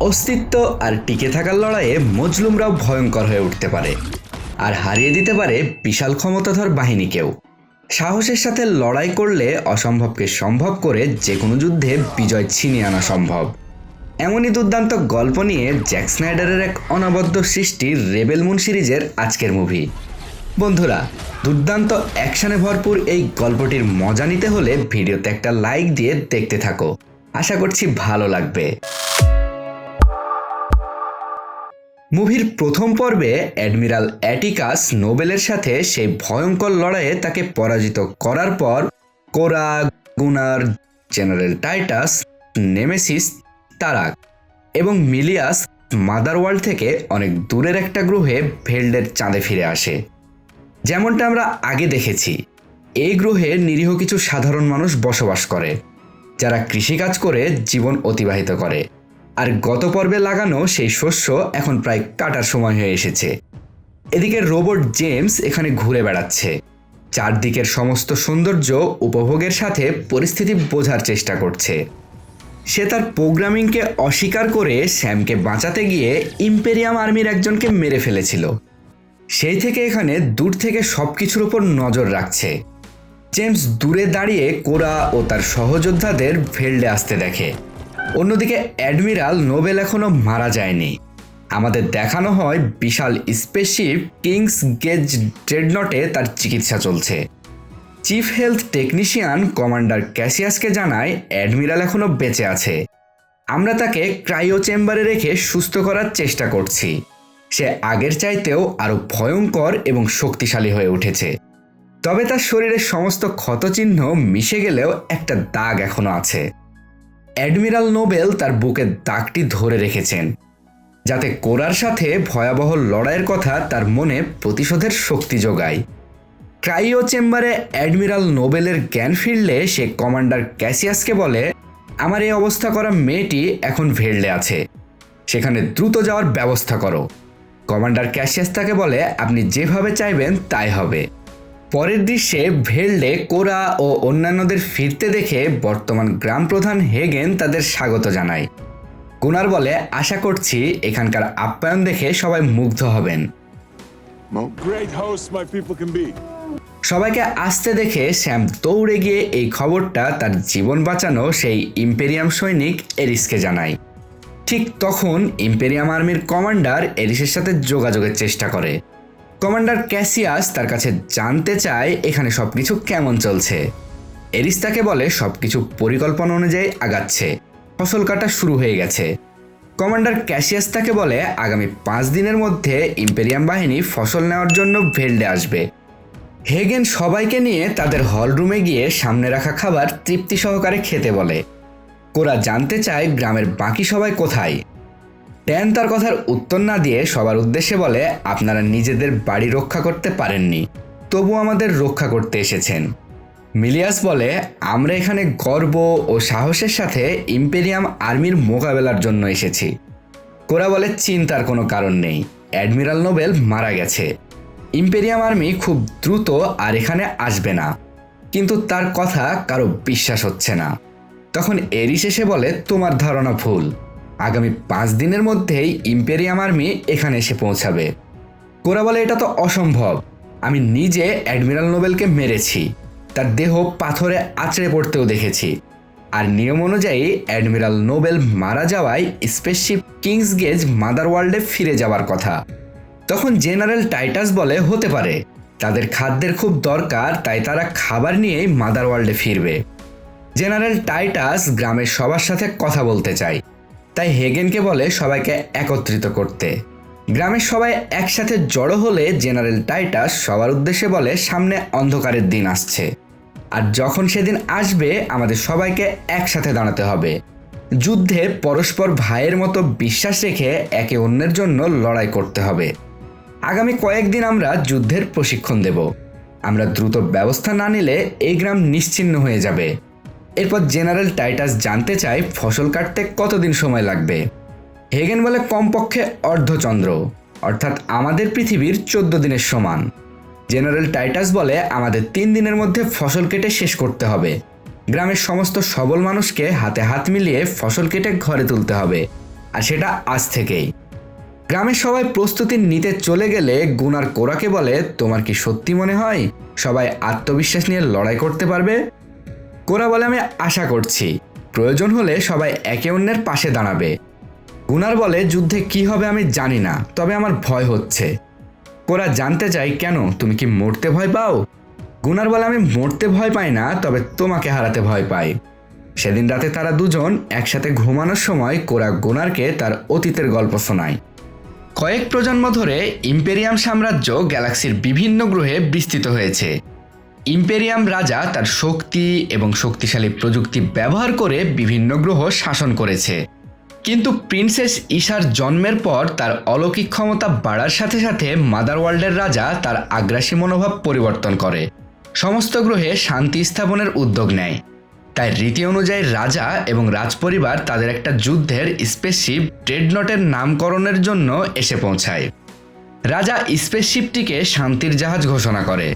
অস্তিত্ব আর টিকে থাকার লড়াইয়ে মজলুমরাও ভয়ঙ্কর হয়ে উঠতে পারে। আর হারিয়ে দিতে পারে বিশাল ক্ষমতাধর বাহিনীকেও। সাহসের সাথে লড়াই করলে অসম্ভবকে সম্ভব করে যে কোনো যুদ্ধে বিজয় ছিনিয়ে আনা সম্ভব। এমনই দুর্দান্ত গল্প নিয়ে জ্যাক স্নাইডারের এক অনবদ্য সৃষ্টি রেবেল মুন সিরিজের আজকের মুভি। বন্ধুরা, দুর্দান্ত অ্যাকশনে ভরপুর এই গল্পটির মজা নিতে হলে ভিডিওতে একটা লাইক দিয়ে দেখতে থাকো। আশা করছি ভালো লাগবে। মুভির প্রথম পর্বে অ্যাডমিরাল অ্যাটিকাস নোবেলের সাথে সেই ভয়ঙ্কর লড়াইয়ে তাকে পরাজিত করার পর কোরা, গুনার, জেনারেল টাইটাস, নেমেসিস, তারাক এবং মিলিয়াস মাদার ওয়ার্ল্ড থেকে অনেক দূরের একটা গ্রহে ভেল্ডের চাঁদে ফিরে আসে। যেমনটা আমরা আগে দেখেছি, এই গ্রহে নিরীহ কিছু সাধারণ মানুষ বসবাস করে, যারা কৃষিকাজ করে জীবন অতিবাহিত করে। আর গত পর্বে লাগানো সেই শস্য এখন প্রায় কাটার সময় হয়ে এসেছে। এদিকে রোবট জেমস এখানে ঘুরে বেড়াচ্ছে। চারদিকের সমস্ত সৌন্দর্য উপভোগের সাথে পরিস্থিতি বোঝার চেষ্টা করছে। সে তার প্রোগ্রামিংকে অস্বীকার করে স্যামকে বাঁচাতে গিয়ে ইম্পেরিয়াম আর্মির একজনকে মেরে ফেলেছিল। সেই থেকে এখানে দূর থেকে সব কিছুর উপর নজর রাখছে। জেমস দূরে দাঁড়িয়ে কোরা ও তার সহযোদ্ধাদের ভেল্ডে আসতে দেখে। অন্যদিকে অ্যাডমিরাল নোবেল এখনও মারা যায়নি। আমাদের দেখানো হয় বিশাল স্পেসশিপ কিংস গেজ ড্রেডনটে তার চিকিৎসা চলছে। চিফ হেলথ টেকনিশিয়ান কমান্ডার ক্যাসিয়াসকে জানায় অ্যাডমিরাল এখনও বেঁচে আছে। আমরা তাকে ক্রাইও চেম্বারে রেখে সুস্থ করার চেষ্টা করছি। সে আগের চাইতেও আরও ভয়ঙ্কর এবং শক্তিশালী হয়ে উঠেছে। তবে তার শরীরের সমস্ত ক্ষতচিহ্ন মিশে গেলেও একটা দাগ এখনও আছে। অ্যাডমিরাল নোবেল তার বুকের দাগটি ধরে রেখেছেন, যাতে কোরার সাথে ভয়াবহ লড়াইয়ের কথা তার মনে প্রতিশোধের শক্তি যোগায়। ক্রাইও চেম্বারে অ্যাডমিরাল নোবেলের জ্ঞান ফিরলে সে কমান্ডার ক্যাসিয়াসকে বলে, আমার এই অবস্থা করা মেয়েটি এখন ভেড়লে আছে, সেখানে দ্রুত যাওয়ার ব্যবস্থা করো। কমান্ডার ক্যাসিয়াস তাকে বলে, আপনি যেভাবে চাইবেন তাই হবে। পরের দৃশ্যে ভেল্ডে কোরা ও অন্যান্যদের ফিরতে দেখে বর্তমান গ্রাম প্রধান হেগেন তাদের স্বাগত জানায়। গুনার বলে আশা করছি এখানকার আপ্যায়ন দেখে সবাই মুগ্ধ হবেন. সবাইকে আসতে দেখে শ্যাম দৌড়ে গিয়ে এই খবরটা তার জীবন বাঁচানো সেই ইম্পেরিয়াম সৈনিক এরিসকে জানায়। ঠিক তখন ইম্পেরিয়াম আর্মির কমান্ডার এরিসের সাথে যোগাযোগের চেষ্টা করে। কমান্ডার ক্যাসিয়াস তার কাছে জানতে চায় এখানে সব কিছু কেমন চলছে। এরিস তাকে বলে সবকিছু পরিকল্পনা অনুযায়ী আগাচ্ছে। ফসল কাটা শুরু হয়ে গেছে। কমান্ডার ক্যাসিয়াস তাকে বলে আগামী পাঁচ দিনের মধ্যে ইম্পেরিয়াম বাহিনী ফসল নেওয়ার জন্য ভেল্ডে আসবে। হেগেন সবাইকে নিয়ে তাদের হল রুমে গিয়ে সামনে রাখা খাবার তৃপ্তি সহকারে খেতে বলে। কোরা জানতে চায় গ্রামের বাকি সবাই কোথায়। ড্যান তার কথার উত্তর না দিয়ে সবার উদ্দেশ্যে বলে, আপনারা নিজেদের বাড়ি রক্ষা করতে পারেননি, তবু আমাদের রক্ষা করতে এসেছেন। মিলিয়াস বলে, আমরা এখানে গর্ব ও সাহসের সাথে ইম্পেরিয়াম আর্মির মোকাবেলার জন্য এসেছি। কোরা বলে, চিন্তার কোনো কারণ নেই, অ্যাডমিরাল নোবেল মারা গেছে। ইম্পেরিয়াম আর্মি খুব দ্রুত আর এখানে আসবে না। কিন্তু তার কথা কারও বিশ্বাস হচ্ছে না। তখন এরিস এসে বলে, তোমার ধারণা ভুল। আগামী পাঁচ দিনের মধ্যেই ইম্পেরিয়াম আর্মি এখানে এসে পৌঁছাবে। কোরা বলে এটা তো অসম্ভব। আমি নিজে অ্যাডমিরাল নোবেলকে মেরেছি। তার দেহ পাথরে আছড়ে পড়তেও দেখেছি। আর নিয়ম অনুযায়ী অ্যাডমিরাল নোবেল মারা যাওয়ায় স্পেসশিপ কিংস গেজ মাদার ওয়ার্ল্ডে ফিরে যাওয়ার কথা। তখন জেনারেল টাইটাস বলে হতে পারে, তাদের খাদ্যের খুব দরকার, তাই তারা খাবার নিয়েই মাদার ওয়ার্ল্ডে ফিরবে। জেনারেল টাইটাস গ্রামের সবার সাথে কথা বলতে চায়। তাই হেগেনকে বলে সবাইকে একত্রিত করতে। গ্রামের সবাই একসাথে জড়ো হলে জেনারেল টাইটাস সবার উদ্দেশ্যে বলে, সামনে অন্ধকারের দিন আসছে। আর যখন সেদিন আসবে, আমাদের সবাইকে একসাথে দাঁড়াতে হবে যুদ্ধে পরস্পর ভাইয়ের মতো বিশ্বাস রেখে একে অন্যের জন্য লড়াই করতে হবে। আগামী কয়েকদিন আমরা যুদ্ধের প্রশিক্ষণ দেব। আমরা দ্রুত ব্যবস্থা না নিলে এই গ্রাম নিশ্চিহ্ন হয়ে যাবে। এরপর জেনারেল টাইটাস জানতে চায় ফসল কাটতে কতদিন সময় লাগবে। হেগেন বলে কমপক্ষে অর্ধচন্দ্র, অর্থাৎ আমাদের পৃথিবীর চোদ্দ দিনের সমান। জেনারেল টাইটাস বলে আমাদের তিন দিনের মধ্যে ফসল কেটে শেষ করতে হবে। গ্রামের সমস্ত সবল মানুষকে হাতে হাত মিলিয়ে ফসল কেটে ঘরে তুলতে হবে, আর সেটা আজ থেকেই। গ্রামের সবাই প্রস্তুতি নিতে চলে গেলে গুনার কোরাকে বলে, তোমার কি সত্যি মনে হয়? সবাই আত্মবিশ্বাস নিয়ে লড়াই করতে পারবে? কোরা বলে, আমি আশা করছি। প্রয়োজন হলে সবাই একে অন্যের পাশে দাঁড়াবে। গুনার বলে, যুদ্ধে কি হবে আমি জানি না, তবে আমার ভয় হচ্ছে। কোরা জানতে চাই কেন? তুমি কি মরতে ভয় পাও? গুনার বলে, আমি মরতে ভয় পাই না, তবে তোমাকে হারাতে ভয় পাই। সেদিন রাতে তারা দুজন একসাথে ঘুমানোর সময় কোরা গুনারকে তার অতীতের গল্প শোনায়। কয়েক প্রজন্ম ধরে ইম্পেরিয়াম সাম্রাজ্য গ্যালাক্সির বিভিন্ন গ্রহে বিস্তৃত হয়েছে। ইম্পেরিয়াম রাজা তার শক্তি এবং শক্তিশালী প্রযুক্তি ব্যবহার করে বিভিন্ন গ্রহ শাসন করেছে। কিন্তু প্রিন্সেস ঈশার জন্মের পর তার অলৌকিক ক্ষমতা বাড়ার সাথে সাথে মাদার ওয়ার্ল্ডের রাজা তার আগ্রাসী মনোভাব পরিবর্তন করে। সমস্ত গ্রহে শান্তি স্থাপনের উদ্যোগ নেয়। তাই রীতি অনুযায়ী রাজা এবং রাজপরিবার তাদের একটা যুদ্ধের স্পেসশিপ ড্রেডনটের নামকরণের জন্য এসে পৌঁছায়। রাজা স্পেসশিপটিকে শান্তির জাহাজ ঘোষণা করে।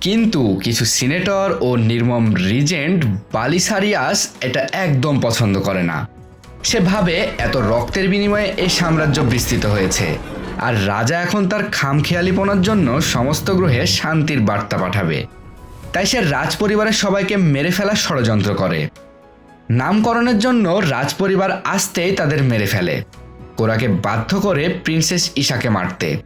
কিন্তু কিছু সিনেটর ও নির্মম রিজেন্ট বালিসারিয়াস এটা একদম পছন্দ করে না। সে ভাবে এত রক্তের বিনিময়ে এই সাম্রাজ্য বিস্তৃত হয়েছে। আর রাজা এখন তার খামখেয়ালিপনার জন্য সমস্ত গ্রহে শান্তির বার্তা পাঠাবে। তাই সে রাজপরিবারের সবাইকে মেরে ফেলার ষড়যন্ত্র করে। নামকরণের জন্য রাজপরিবার আসতেই তাদের মেরে ফেলে। কোরাকে বাধ্য করে প্রিন্সেস ঈশাকে মারতে।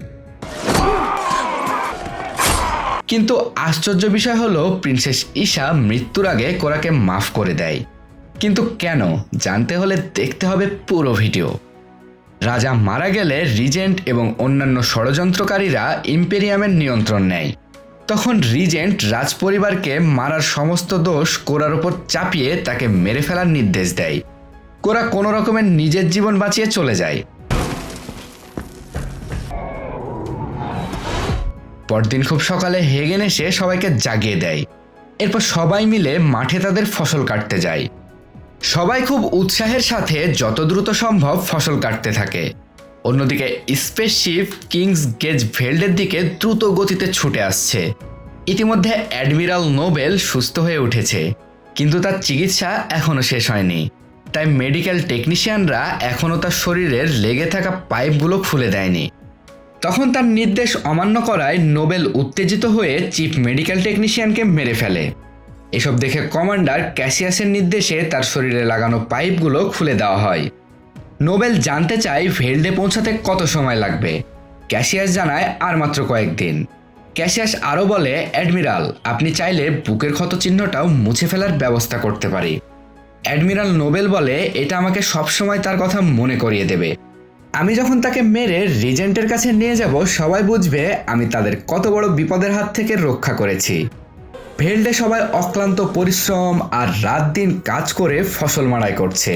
কিন্তু আশ্চর্য বিষয় হলো, প্রিন্সেস ঈশা মৃত্যুর আগে কোরাকে মাফ করে দেয়। কিন্তু কেন? জানতে হলে দেখতে হবে পুরো ভিডিও। রাজা মারা গেলে রিজেন্ট এবং অন্যান্য ষড়যন্ত্রকারীরা ইম্পেরিয়ামের নিয়ন্ত্রণ নেয়। তখন রিজেন্ট রাজপরিবারকে মারার সমস্ত দোষ কোরার ওপর চাপিয়ে তাকে মেরে ফেলার নির্দেশ দেয়। কোরা কোনো রকমের নিজের জীবন বাঁচিয়ে চলে যায়। পরদিন খুব সকালে হেগেন এসে সবাইকে জাগিয়ে দেয়। এরপর সবাই মিলে মাঠে তাদের ফসল কাটতে যায়। সবাই খুব উৎসাহের সাথে যত দ্রুত সম্ভব ফসল কাটতে থাকে। অন্যদিকে স্পেসশিপ কিংস গেজ ভেল্ডের দিকে দ্রুত গতিতে ছুটে আসছে। ইতিমধ্যে অ্যাডমিরাল নোবেল সুস্থ হয়ে উঠেছে, কিন্তু তার চিকিৎসা এখনও শেষ হয়নি। তাই মেডিকেল টেকনিশিয়ানরা এখনও তার শরীরের লেগে থাকা পাইপগুলো খুলে দেয়নি। তখন তার নির্দেশ অমান্য করায় নোবেল উত্তেজিত হয়ে চিফ মেডিকেল টেকনিশিয়ানকে মেরে ফেলে। এসব দেখে কমান্ডার ক্যাসিয়াসের নির্দেশে তার শরীরে লাগানো পাইপগুলো খুলে দেওয়া হয়। নোবেল জানতে চায় ভেল্ডে পৌঁছাতে কত সময় লাগবে? ক্যাসিয়াস জানায় আর মাত্র কয়েকদিন। ক্যাসিয়াস আরও বলে, অ্যাডমিরাল, আপনি চাইলে বুকের ক্ষত চিহ্নটাও মুছে ফেলার ব্যবস্থা করতে পারি। অ্যাডমিরাল নোবেল বলে, এটা আমাকে সবসময় তার কথা মনে করিয়ে দেবে। আমি যখন তাকে মেরে রিজেন্টের কাছে নিয়ে যাব, সবাই বুঝবে আমি তাদের কত বড় বিপদের হাত থেকে রক্ষা করেছি। ভেল্ডে সবাই অক্লান্ত পরিশ্রম আর রাত দিন কাজ করে ফসল মাড়াই করছে।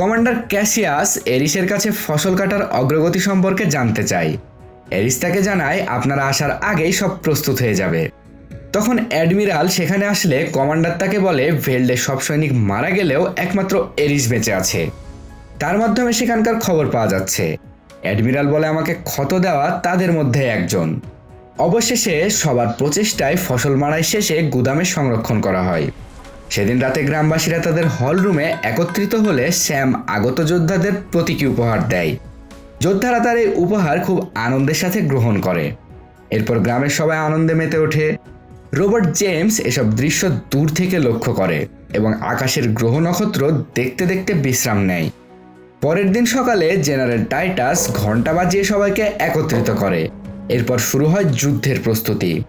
কমান্ডার ক্যাসিয়াস এরিসের কাছে ফসল কাটার অগ্রগতি সম্পর্কে জানতে চাই। এরিস তাকে জানায়, আপনারা আসার আগেই সব প্রস্তুত হয়ে যাবে। তখন অ্যাডমিরাল সেখানে আসলে কমান্ডার তাকে বলে, ভেল্ডে সব সৈনিক মারা গেলেও একমাত্র এরিস বেঁচে আছে। তার মাধ্যমে সেখানকার খবর পাওয়া যাচ্ছে। অ্যাডমিরাল বলে আমাকে ক্ষত দেওয়া তাদের মধ্যে একজন। অবশেষে সবার প্রচেষ্টায় ফসল মারাই শেষে গুদামে সংরক্ষণ করা হয়। সেদিন রাতে গ্রামবাসীরা তাদের হল রুমে একত্রিত হলে শ্যাম আগত যোদ্ধাদের প্রতীকী উপহার দেয়। যোদ্ধারা তার এই উপহার খুব আনন্দের সাথে গ্রহণ করে। এরপর গ্রামের সবাই আনন্দে মেতে ওঠে। রোবার্ট জেমস এসব দৃশ্য দূর থেকে লক্ষ্য করে এবং আকাশের গ্রহ নক্ষত্র দেখতে দেখতে বিশ্রাম নেয়। পরের দিন সকালে জেনারেল টাইটাস ঘণ্টা বাজিয়ে সবাইকে একত্রিত করে। এরপর শুরু হয় যুদ্ধের প্রস্তুতি।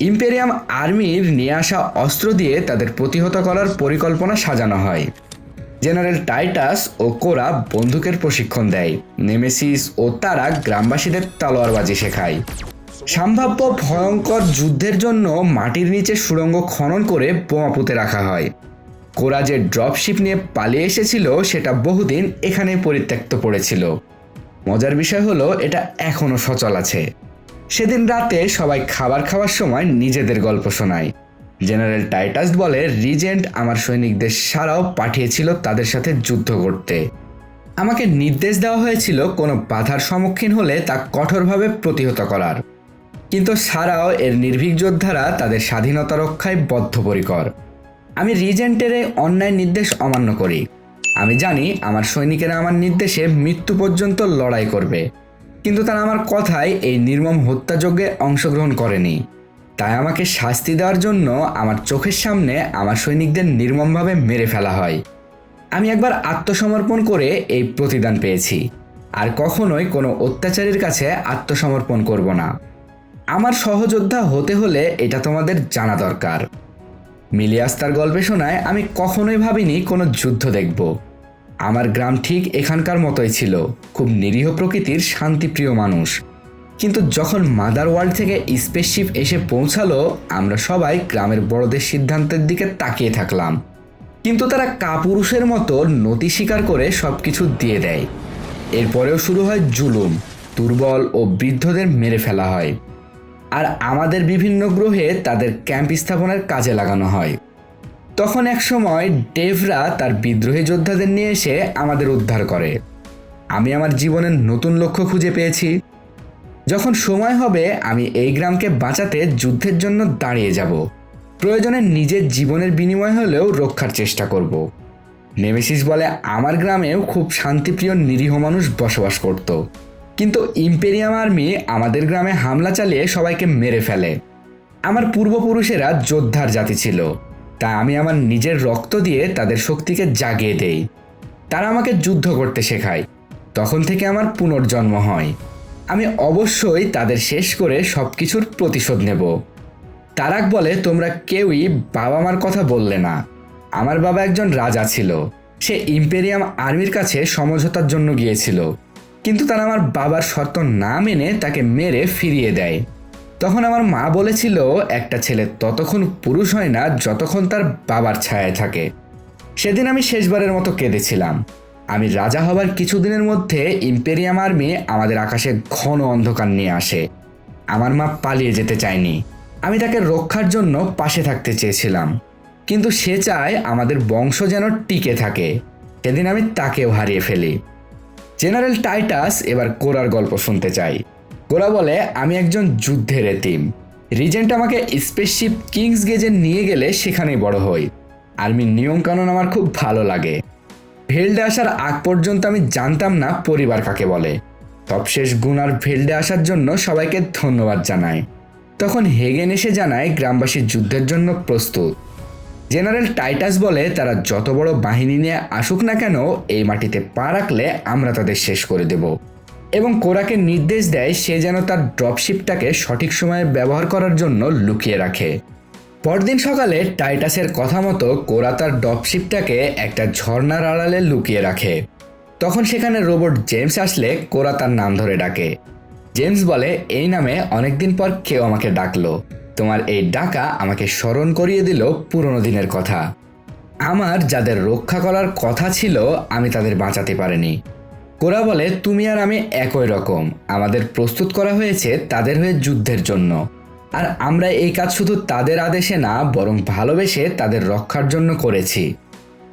ইম্পেরিয়াম আর্মির নিয়ে আসা অস্ত্র দিয়ে তাদের প্রতিহত করার পরিকল্পনা সাজানো হয়। জেনারেল টাইটাস ও কোরা বন্দুকের প্রশিক্ষণ দেয়। নেমেসিস ও তারা গ্রামবাসীদের তলোয়ারবাজি শেখায়। সম্ভাব্য ভয়ঙ্কর যুদ্ধের জন্য মাটির নিচে সুড়ঙ্গ খনন করে বোমা পুঁতে রাখা হয়। কোরা যে ড্রপশিপ নিয়ে পালিয়ে এসেছিল সেটা বহুদিন এখানে পরিত্যক্ত পড়েছিল। মজার বিষয় হলো, এটা এখনও সচল আছে। সেদিন রাতে সবাই খাবার খাওয়ার সময় নিজেদের গল্প শোনায়। জেনারেল টাইটাস বলে, রিজেন্ট আমার সৈনিকদের সারাও পাঠিয়েছিল তাদের সাথে যুদ্ধ করতে। আমাকে নির্দেশ দেওয়া হয়েছিল, কোনো বাধার সম্মুখীন হলে তা কঠোরভাবে প্রতিহত করার। কিন্তু সারাও এর নির্ভীক যোদ্ধারা তাদের স্বাধীনতা রক্ষায় বদ্ধপরিকর। আমি রিজেন্টের এই অন্যায় নির্দেশ অমান্য করি। আমি জানি আমার সৈনিকেরা আমার নির্দেশে মৃত্যু পর্যন্ত লড়াই করবে। কিন্তু তারা আমার কথায় এই নির্মম হত্যাযজ্ঞে অংশগ্রহণ করেনি। তাই আমাকে শাস্তি দেওয়ার জন্য আমার চোখের সামনে আমার সৈনিকদের নির্মমভাবে মেরে ফেলা হয়। আমি একবার আত্মসমর্পণ করে এই প্রতিদান পেয়েছি। আর কখনোই কোনো অত্যাচারীর কাছে আত্মসমর্পণ করব না। আমার সহযোদ্ধা হতে হলে এটা তোমাদের জানা দরকার। মিলিয়াস তার গল্পে শোনায়, আমি কখনোই ভাবিনি কোনো যুদ্ধ দেখব। আমার গ্রাম ঠিক এখানকার মতোই ছিল, খুব নিরীহ প্রকৃতির শান্তিপ্রিয় মানুষ। কিন্তু যখন মাদার ওয়ার্ল্ড থেকে স্পেসশিপ এসে পৌঁছালো, আমরা সবাই গ্রামের বড়দের সিদ্ধান্তের দিকে তাকিয়ে থাকলাম। কিন্তু তারা কাপুরুষের মতো নতি স্বীকার করে সব কিছু দিয়ে দেয়। এরপরেও শুরু হয় জুলুম, দুর্বল ও বৃদ্ধদের মেরে ফেলা হয়। আর আমাদের বিভিন্ন গ্রহে তাদের ক্যাম্প স্থাপনের কাজে লাগানো হয়। তখন এক সময় ডেভরা তার বিদ্রোহী যোদ্ধাদের নিয়ে এসে আমাদের উদ্ধার করে। আমি আমার জীবনের নতুন লক্ষ্য খুঁজে পেয়েছি। যখন সময় হবে, আমি এই গ্রামকে বাঁচাতে যুদ্ধের জন্য দাঁড়িয়ে যাব। প্রয়োজনে নিজের জীবনের বিনিময় হলেও রক্ষার চেষ্টা করব। নেমেসিস বলে, আমার গ্রামেও খুব শান্তিপ্রিয় নিরীহ মানুষ বসবাস করত। কিন্তু ইম্পেরিয়াম আর্মি আমাদের গ্রামে হামলা চালিয়ে সবাইকে মেরে ফেলে। আমার পূর্বপুরুষেরা যোদ্ধার জাতি ছিল। তা আমি আমার নিজের রক্ত দিয়ে তাদের শক্তিকে জাগিয়ে দেই। তারা আমাকে যুদ্ধ করতে শেখায়। তখন থেকে আমার পুনর্জন্ম হয়। আমি অবশ্যই তাদের শেষ করে সব কিছুর প্রতিশোধ নেব। তারাক বলে, তোমরা কেউই বাবা মার কথা বললে না। আমার বাবা একজন রাজা ছিল। সে ইম্পেরিয়াম আর্মির কাছে সমঝোতার জন্য গিয়েছিল। কিন্তু তারা আমার বাবার শর্ত না মেনে তাকে মেরে ফিরিয়ে দেয়। তখন আমার মা বলেছিল, একটা ছেলে ততক্ষণ পুরুষ হয় না যতক্ষণ তার বাবার ছায়ায় থাকে। সেদিন আমি শেষবারের মতো কেঁদেছিলাম। আমি রাজা হবার কিছুদিনের মধ্যে ইম্পেরিয়াম আর্মি আমাদের আকাশে ঘন অন্ধকার নিয়ে আসে। আমার মা পালিয়ে যেতে চায়নি। আমি তাকে রক্ষার জন্য পাশে থাকতে চেয়েছিলাম। কিন্তু সে চায় আমাদের বংশ যেন টিকে থাকে। সেদিন আমি তাকেও হারিয়ে ফেলি। জেনারেল টাইটাস এবার কোরার গল্প শুনতে চাই। কোরা বলে, আমি একজন যুদ্ধের এতিম। রিজেন্ট আমাকে স্পেসশিপ কিংস গেজে নিয়ে গেলে সেখানেই বড় হই। আর্মির নিয়মকানুন আমার খুব ভালো লাগে। ভেল্ডে আসার আগ পর্যন্ত আমি জানতাম না পরিবার কাকে বলে। সবশেষ গুনার ভেল্ডে আসার জন্য সবাইকে ধন্যবাদ জানাই। তখন হেগেন এসে জানায় গ্রামবাসী যুদ্ধের জন্য প্রস্তুত। জেনারেল টাইটাস বলে তারা যত বড় বাহিনী নিয়ে আসুক না কেন, এই মাটিতে পা রাখলে আমরা তাদের শেষ করে দেব। এবং কোরাকে নির্দেশ দেয় সে যেন তার ড্রপশিপটাকে সঠিক সময়ে ব্যবহার করার জন্য লুকিয়ে রাখে। পরদিন সকালে টাইটাসের কথা মতো কোরা তার ড্রপশিপটাকে একটা ঝর্নার আড়ালে লুকিয়ে রাখে। তখন সেখানে রোবট জেমস আসলে কোরা তার নাম ধরে ডাকে। জেমস বলে, এই নামে অনেকদিন পর কেউ আমাকে ডাকলো। তোমার এই ডাকা আমাকে স্মরণ করিয়ে দিল পুরনো দিনের কথা। আমার যাদের রক্ষা করার কথা ছিল, আমি তাদের বাঁচাতে পারিনি। কোরা বলে, তুমি আর আমি একই রকম। আমাদের প্রস্তুত করা হয়েছে তাদের হয়ে যুদ্ধের জন্য। আর আমরা এই কাজ শুধু তাদের আদেশে না, বরং ভালোবেসে তাদের রক্ষার জন্য করেছি।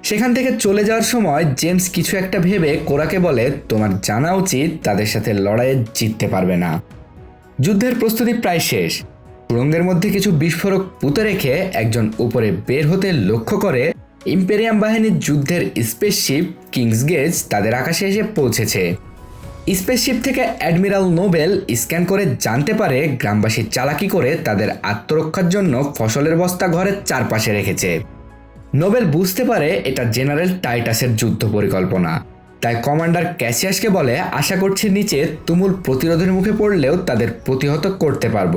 সেখান থেকে চলে যাওয়ার সময় জেমস কিছু একটা ভেবে কোরাকে বলে, তোমার জানা উচিত তাদের সাথে লড়াইয়ে জিততে পারবে না। যুদ্ধের প্রস্তুতি প্রায় শেষ। সুড়ঙ্গের মধ্যে কিছু বিস্ফোরক পুঁতে রেখে একজন উপরে বের হতে লক্ষ্য করে ইম্পেরিয়াম বাহিনীর যুদ্ধের স্পেসশিপ কিংস গেজ তাদের আকাশে এসে পৌঁছেছে। স্পেসশিপ থেকে অ্যাডমিরাল নোবেল স্ক্যান করে জানতে পারে গ্রামবাসী চালাকি করে তাদের আত্মরক্ষার জন্য ফসলের বস্তা ঘরের চারপাশে রেখেছে। নোবেল বুঝতে পারে এটা জেনারেল টাইটাসের যুদ্ধ পরিকল্পনা। তাই কমান্ডার ক্যাসিয়াসকে বলে, আশা করছি নিচে তুমুল প্রতিরোধের মুখে পড়লেও তাদের প্রতিহত করতে পারব।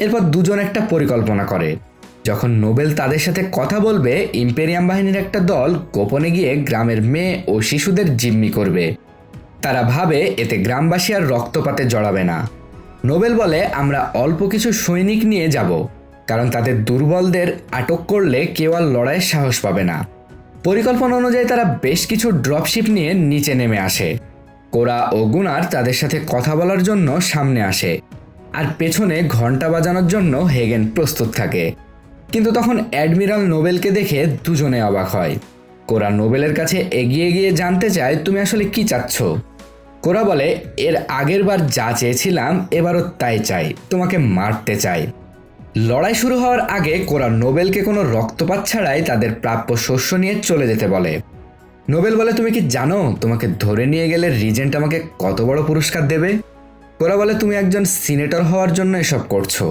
এরপর দুজন একটা পরিকল্পনা করে। যখন নোবেল তাদের সাথে কথা বলবে, ইম্পেরিয়াম বাহিনীর একটা দল গোপনে গিয়ে গ্রামের মেয়ে ও শিশুদের জিম্মি করবে। তারা ভাবে এতে গ্রামবাসী আর রক্তপাতে জড়াবে না। নোবেল বলে, আমরা অল্প কিছু সৈনিক নিয়ে যাব, কারণ তাদের দুর্বলদের আটক করলে কেউ আর লড়াইয়ের সাহস পাবে না। পরিকল্পনা অনুযায়ী তারা বেশ কিছু ড্রপশিপ নিয়ে নিচে নেমে আসে। কোরা ও গুনার তাদের সাথে কথা বলার জন্য সামনে আসে। আর পেছনে ঘণ্টা বাজানোর জন্য হেগেন প্রস্তুত থাকে। কিন্তু তখন অ্যাডমিরাল নোবেলকে দেখে দুজনে অবাক হয়। কোরা নোবেলের কাছে এগিয়ে গিয়ে জানতে চায়, তুমি আসলে কি চাচ্ছ? কোরা বলে, এর আগের বার যা চেয়েছিলাম, এবারও তাই চাই, তোমাকে মারতে চাই। লড়াই শুরু হওয়ার আগে কোরা নোবেলকে কোনো রক্তপাত ছাড়াই তাদের প্রাপ্য শস্য নিয়ে চলে যেতে বলে। নোবেল বলে, তুমি কি জানো, তোমাকে ধরে নিয়ে গেলে রিজেন্ট আমাকে কত বড় পুরস্কার দেবে? কোরা বলে, তুমি একজন সিনেটর হওয়ার জন্য এসব করছ।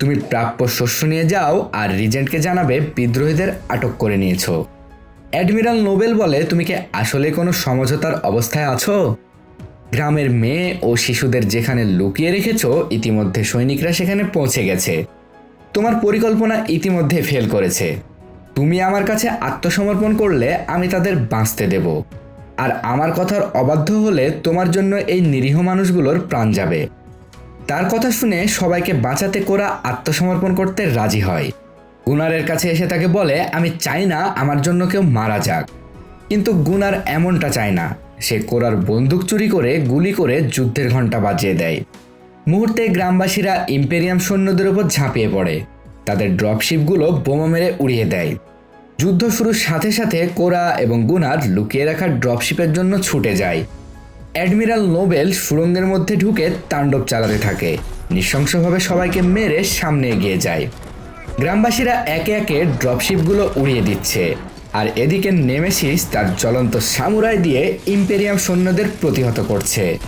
তুমি প্রাপ্য শস্য নিয়ে যাও আর রিজেন্টকে জানাবে বিদ্রোহীদের আটক করে নিয়েছো। অ্যাডমিরাল নোবেল বলে, তুমি কি আসলে কোনো সমঝোতার অবস্থায় আছো? গ্রামের মেয়ে ও শিশুদের যেখানে লুকিয়ে রেখেছো, ইতিমধ্যে সৈনিকরা সেখানে পৌঁছে গেছে। তোমার পরিকল্পনা ইতিমধ্যে ফেল করেছে। তুমি আমার কাছে আত্মসমর্পণ করলে আমি তাদের বাঁচতে দেব। আর আমার কথার অবাধ্য হলে তোমার জন্য এই নিরীহ মানুষগুলোর প্রাণ যাবে। তার কথা শুনে সবাইকে বাঁচাতে কোরা আত্মসমর্পণ করতে রাজি হয়। গুনারের কাছে এসে তাকে বলে, আমি চাই না আমার জন্য কেউ মারা যাক। কিন্তু গুনার এমনটা চায় না। সে কোরার বন্দুক চুরি করে গুলি করে যুদ্ধের ঘণ্টা বাজিয়ে দেয়। মুহূর্তে গ্রামবাসীরা ইম্পেরিয়াম সৈন্যদের উপর ঝাঁপিয়ে পড়ে। তাদের ড্রপশিপগুলো বোমা মেরে উড়িয়ে দেয়। যুদ্ধ শুরুর সাথে সাথে কোরা এবং গুনার লুকিয়ে রাখা ড্রপশিপের জন্য ছুটে যায়। অ্যাডমিরাল নোবেল সুড়ঙ্গের মধ্যে ঢুকে তাণ্ডব চালাতে থাকে। নৃশংসভাবে সবাইকে মেরে সামনে এগিয়ে যায়। গ্রামবাসীরা একে একে ড্রপশিপগুলো উড়িয়ে দিচ্ছে। আর এদিকে নেমেসিস তার জ্বলন্ত সামুরাই দিয়ে ইম্পেরিয়াম সৈন্যদের প্রতিহত করছে।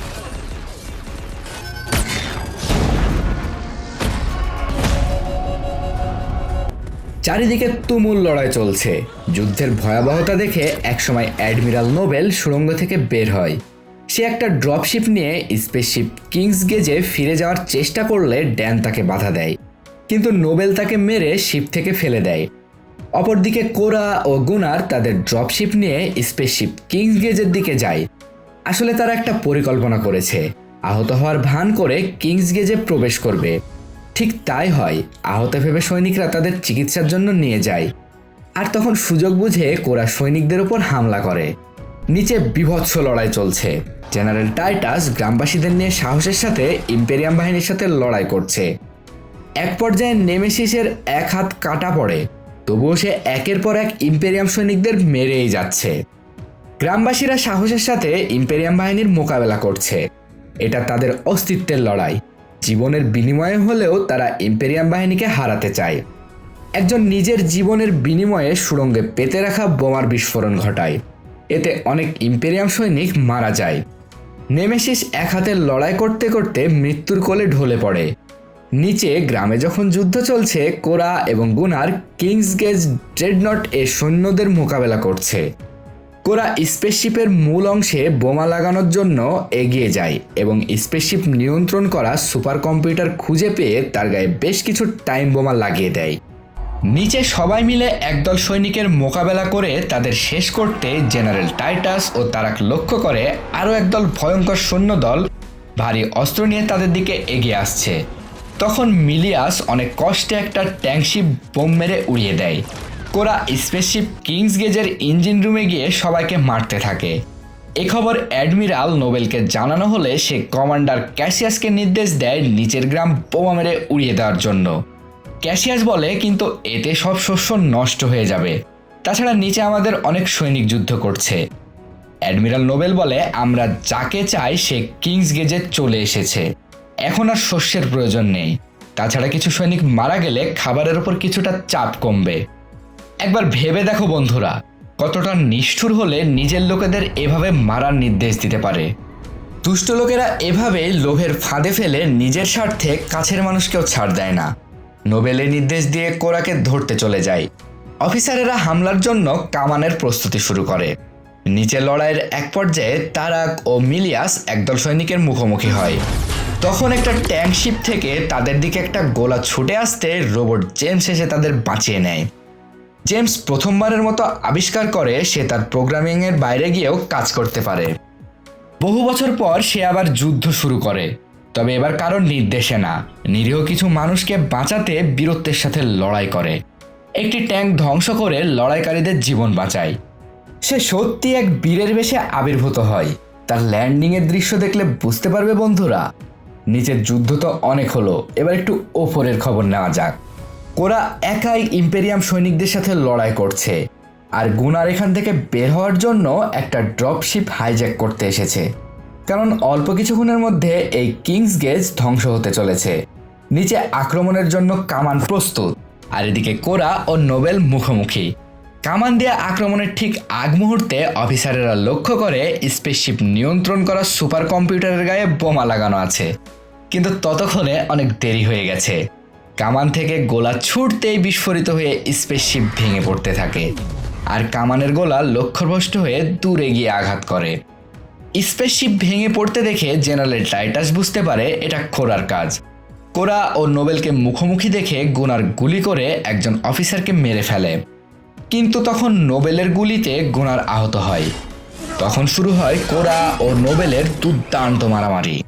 চারিদিকে তুমুল লড়াই চলছে। যুদ্ধের ভয়াবহতা দেখে একসময় অ্যাডমিরাল নোবেল সুড়ঙ্গ থেকে বের হয়। সে একটা ড্রপশিপ নিয়ে স্পেসশিপ কিংস গেজে ফিরে যাওয়ার চেষ্টা করলে ড্যান তাকে বাধা দেয়। কিন্তু নোবেল তাকে মেরে শিপ থেকে ফেলে দেয়। অপরদিকে কোরা ও গুনার তাদের ড্রপশিপ নিয়ে স্পেসশিপ কিংস গেজের দিকে যায়। আসলে তারা একটা পরিকল্পনা করেছে। আহত হওয়ার ভান করে কিংস গেজে প্রবেশ করবে। ঠিক তাই হয়। আহত ভেবে সৈনিকরা তাদের চিকিৎসার জন্য নিয়ে যায়। আর তখন সুযোগ বুঝে কোরা সৈনিকদের উপর হামলা করে। নিচে বিভৎস লড়াই চলছে। জেনারেল টাইটাস গ্রামবাসীদের নিয়ে সাহসের সাথে ইম্পেরিয়াম বাহিনীর সাথে লড়াই করছে। এক পর্যায়ে নেমেসিসের এক হাত কাটা পড়ে। তবুও সে একের পর এক ইম্পেরিয়াম সৈনিকদের মেরেই যাচ্ছে। গ্রামবাসীরা সাহসের সাথে ইম্পেরিয়াম বাহিনীর মোকাবেলা করছে। এটা তাদের অস্তিত্বের লড়াই। জীবনের বিনিময়ে হলেও তারা ইম্পেরিয়াম বাহিনীকে হারাতে চায়। একজন নিজের জীবনের বিনিময়ে সুড়ঙ্গে পেতে রাখা বোমার বিস্ফোরণ ঘটায়। এতে অনেক ইম্পেরিয়াম সৈনিক মারা যায়। নেমেসিস এক হাতে লড়াই করতে করতে মৃত্যুর কোলে ঢলে পড়ে। নিচে গ্রামে যখন যুদ্ধ চলছে, কোরা এবং গুনার কিংস গেজ ড্রেডনট এ সৈন্যদের মোকাবেলা করছে। কোরা স্পেসশিপের মূল অংশে বোমা লাগানোর জন্য এগিয়ে যায় এবং স্পেসশিপ নিয়ন্ত্রণ করা সুপার কম্পিউটার খুঁজে পেয়ে তার গায়ে বেশ কিছু টাইম বোমা লাগিয়ে দেয়। নিচে সবাই মিলে একদল সৈনিকের মোকাবেলা করে তাদের শেষ করতে জেনারেল টাইটাস ও তারাক লক্ষ্য করে আরও একদল ভয়ঙ্কর সৈন্যদল ভারী অস্ত্র নিয়ে তাদের দিকে এগিয়ে আসছে। তখন মিলিয়াস অনেক কষ্টে একটা ট্যাঙ্কশিপ বোম মেরে উড়িয়ে দেয়। কোরা স্পেসশিপ কিংস গেজের ইঞ্জিন রুমে গিয়ে সবাইকে মারতে থাকে। এ খবর অ্যাডমিরাল নোবেলকে জানানো হলে সে কমান্ডার ক্যাসিয়াসকে নির্দেশ দেয় নিচের গ্রাম বোমা মেরে উড়িয়ে দেওয়ার জন্য। ক্যাসিয়াস বলে, কিন্তু এতে সব শস্য নষ্ট হয়ে যাবে। তাছাড়া নিচে আমাদের অনেক সৈনিক যুদ্ধ করছে। অ্যাডমিরাল নোবেল বলে, আমরা যাকে চাই সে কিংস গেজে চলে এসেছে। এখন আর শস্যের প্রয়োজন নেই। তাছাড়া কিছু সৈনিক মারা গেলে খাবারের ওপর কিছুটা চাপ কমবে। একবার ভেবে দেখো বন্ধুরা, কতটা নিষ্ঠুর হলে নিজের লোকেদের এভাবে মারার নির্দেশ দিতে পারে। দুষ্ট লোকেরা এভাবে লোভের ফাঁদে ফেলে নিজের স্বার্থে কাছের মানুষকেও ছাড় দেয় না। নোবেলের নির্দেশ দিয়ে কোরাকে ধরতে চলে যায়। অফিসারেরা হামলার জন্য কামানের প্রস্তুতি শুরু করে। নিচে লড়াইয়ের এক পর্যায়ে তারাক ও মিলিয়াস একদল সৈনিকের মুখোমুখি হয়। তখন একটা ট্যাঙ্কশিপ থেকে তাদের দিকে একটা গোলা ছুটে আসতে রোবট জেমস এসে তাদের বাঁচিয়ে নেয়। জেমস প্রথমবারের মতো আবিষ্কার করে সে তার প্রোগ্রামিংয়ের বাইরে গিয়েও কাজ করতে পারে। বহু বছর পর সে আবার যুদ্ধ শুরু করে। তবে এবার কারোর নির্দেশে না। নিরীহ কিছু মানুষকে বাঁচাতে বীরত্বের সাথে লড়াই করে। একটি ট্যাঙ্ক ধ্বংস করে লড়াইকারীদের জীবন বাঁচায়। সে সত্যি এক বীরের বেশে আবির্ভূত হয়। তার ল্যান্ডিংয়ের দৃশ্য দেখলে বুঝতে পারবে বন্ধুরা। নিচের যুদ্ধ তো অনেক হলো। এবার একটু ওপরের খবর নেওয়া যাক। কোরা একাই ইম্পেরিয়াম সৈনিকদের সাথে লড়াই করছে। আর গুনার এখান থেকে বের হওয়ার জন্য একটা ড্রপশিপ হাইজ্যাক করতে এসেছে। কারণ অল্প কিছুক্ষণের মধ্যে এই কিংস গেজ ধ্বংস হতে চলেছে। নিচে আক্রমণের জন্য কামান প্রস্তুত। আর এদিকে কোরা ও নোবেল মুখোমুখি। কামান দিয়ে আক্রমণের ঠিক আগ মুহূর্তে অফিসারেরা লক্ষ্য করে স্পেসশিপ নিয়ন্ত্রণ করা সুপার কম্পিউটারের গায়ে বোমা লাগানো আছে। কিন্তু ততক্ষণে অনেক দেরি হয়ে গেছে। কামান থেকে গোলা ছুটতেই বিস্ফোরিত হয়ে স্পেসশিপ ভেঙে পড়তে থাকে। আর কামানের গোলা লক্ষ্যভ্রষ্ট হয়ে দূরে গিয়ে আঘাত করে। স্পেসশিপ ভেঙে পড়তে দেখে জেনারেল টাইটাস বুঝতে পারে এটা কোরার কাজ। কোরা ও নোবেলকে মুখোমুখি দেখে গুনার গুলি করে একজন অফিসারকে মেরে ফেলে। কিন্তু তখন নোবেলের গুলিতে গুনার আহত হয়। তখন শুরু হয় কোরা ও নোবেলের দুর্দান্ত মারামারি।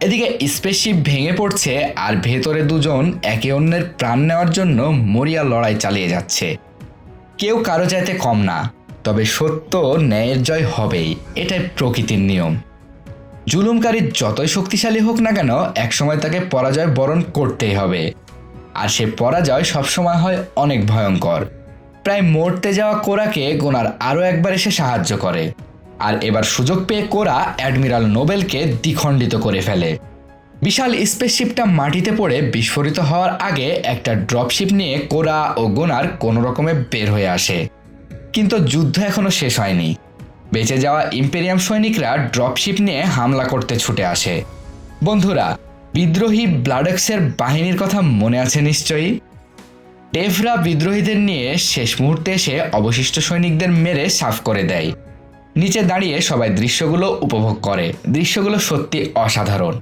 এদিকে স্পেসশিপ ভেঙে পড়ছে আর ভেতরে দুজন একে অন্যের প্রাণ নেওয়ার জন্য মরিয়া লড়াই চালিয়ে যাচ্ছে। কেউ কারও চাইতে কম না, তবে সত্য ন্যায়ের জয় হবেই, এটাই প্রকৃতির নিয়ম। জুলুমকারী যতই শক্তিশালী হোক না কেন, একসময় তাকে পরাজয় বরণ করতেই হবে। আর সে পরাজয় সবসময় হয় অনেক ভয়ঙ্কর। প্রায় মরতে যাওয়া কোরাকে গোনার আরও একবার এসে সাহায্য করে। আর এবার সুযোগ পেয়ে কোরা অ্যাডমিরাল নোবেলকে দ্বিখণ্ডিত করে ফেলে। বিশাল স্পেসশিপটা মাটিতে পড়ে বিস্ফোরিত হওয়ার আগে একটা ড্রপশিপ নিয়ে কোরা ও গোনার কোনো রকমে বের হয়ে আসে। কিন্তু যুদ্ধ এখনও শেষ হয়নি। বেঁচে যাওয়া ইম্পেরিয়াম সৈনিকরা ড্রপশিপ নিয়ে হামলা করতে ছুটে আসে। বন্ধুরা, বিদ্রোহী ব্লাডেক্সের বাহিনীর কথা মনে আছে নিশ্চয়ই? ডেভরা বিদ্রোহীদের নিয়ে শেষ মুহূর্তে এসে অবশিষ্ট সৈনিকদের মেরে সাফ করে দেয়। নিচে দাঁড়িয়ে সবাই দৃশ্যগুলো উপভোগ করে। দৃশ্যগুলো সত্যি অসাধারণ।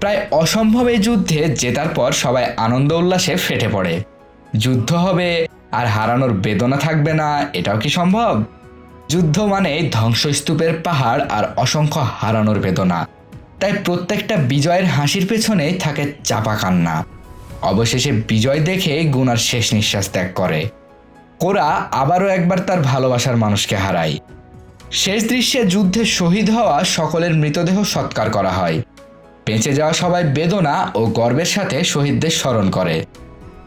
প্রায় অসম্ভব এই যুদ্ধে জেতার পর সবাই আনন্দ উল্লাসে ফেটে পড়ে। যুদ্ধ হবে আর হারানোর বেদনা থাকবে না, এটাও কি সম্ভব? যুদ্ধ মানে ধ্বংসস্তূপের পাহাড় আর অসংখ্য হারানোর বেদনা। তাই প্রত্যেকটা বিজয়ের হাসির পেছনেই থাকে চাপা কান্না। অবশেষে বিজয় দেখে গুনার শেষ নিঃশ্বাস ত্যাগ করে। কোরা আবারও একবার তার ভালোবাসার মানুষকে হারায়। শেষ দৃশ্যে যুদ্ধে শহীদ হওয়া সকলের মৃতদেহ সৎকার করা হয়। বেঁচে যাওয়া সবাই বেদনা ও গর্বের সাথে শহীদদের স্মরণ করে।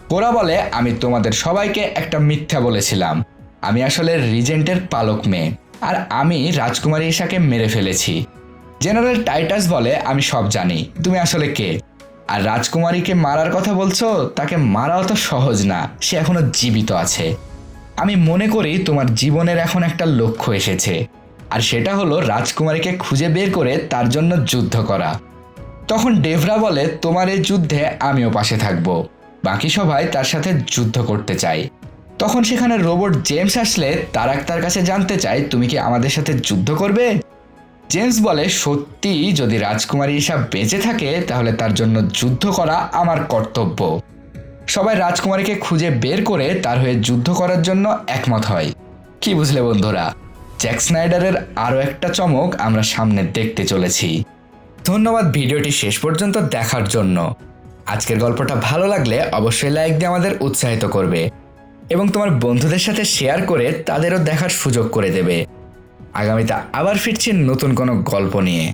কোরা বলে, আমি তোমাদের সবাইকে একটা মিথ্যা বলেছিলাম। আমি আসলে রিজেন্টের পালক মেয়ে। আর আমি রাজকুমারী ঈশাকে মেরে ফেলেছি। জেনারেল টাইটাস বলে, আমি সব জানি। তুমি আসলে কে? আর রাজকুমারীকে মারার কথা বলছো? তাকে মারা অত সহজ না। সে এখনও জীবিত আছে। আমি মনে করি তোমার জীবনের এখন একটা লক্ষ্য এসেছে, আর সেটা হলো রাজকুমারীকে খুঁজে বের করে তার জন্য যুদ্ধ করা। তখন ডেভরা বলে, তোমার এই যুদ্ধে আমিও পাশে থাকব। বাকি সবাই তার সাথে যুদ্ধ করতে চাই তখন সেখানে রোবট জেমস আসলে, তারাক তার কাছে জানতে চায়, তুমি কি আমাদের সাথে যুদ্ধ করবে? জেমস বলে সত্যি যদি রাজকুমারী হিসাব বেঁচে থাকে, তাহলে তার জন্য যুদ্ধ করা আমার কর্তব্য। সবাই রাজকুমারীকে খুঁজে বের করে তার হয়ে যুদ্ধ করার জন্য একমত হয়। কি বুঝলে বন্ধুরা? জ্যাক স্নাইডারের আরও একটা চমক আমরা সামনে দেখতে চলেছি। ধন্যবাদ ভিডিওটি শেষ পর্যন্ত দেখার জন্য। আজকের গল্পটা ভালো লাগলে অবশ্যই লাইক দিয়ে আমাদের উৎসাহিত করবে এবং তোমার বন্ধুদের সাথে শেয়ার করে তাদেরও দেখার সুযোগ করে দেবে। আগামীতে আবার ফিরছি নতুন কোনো গল্প নিয়ে।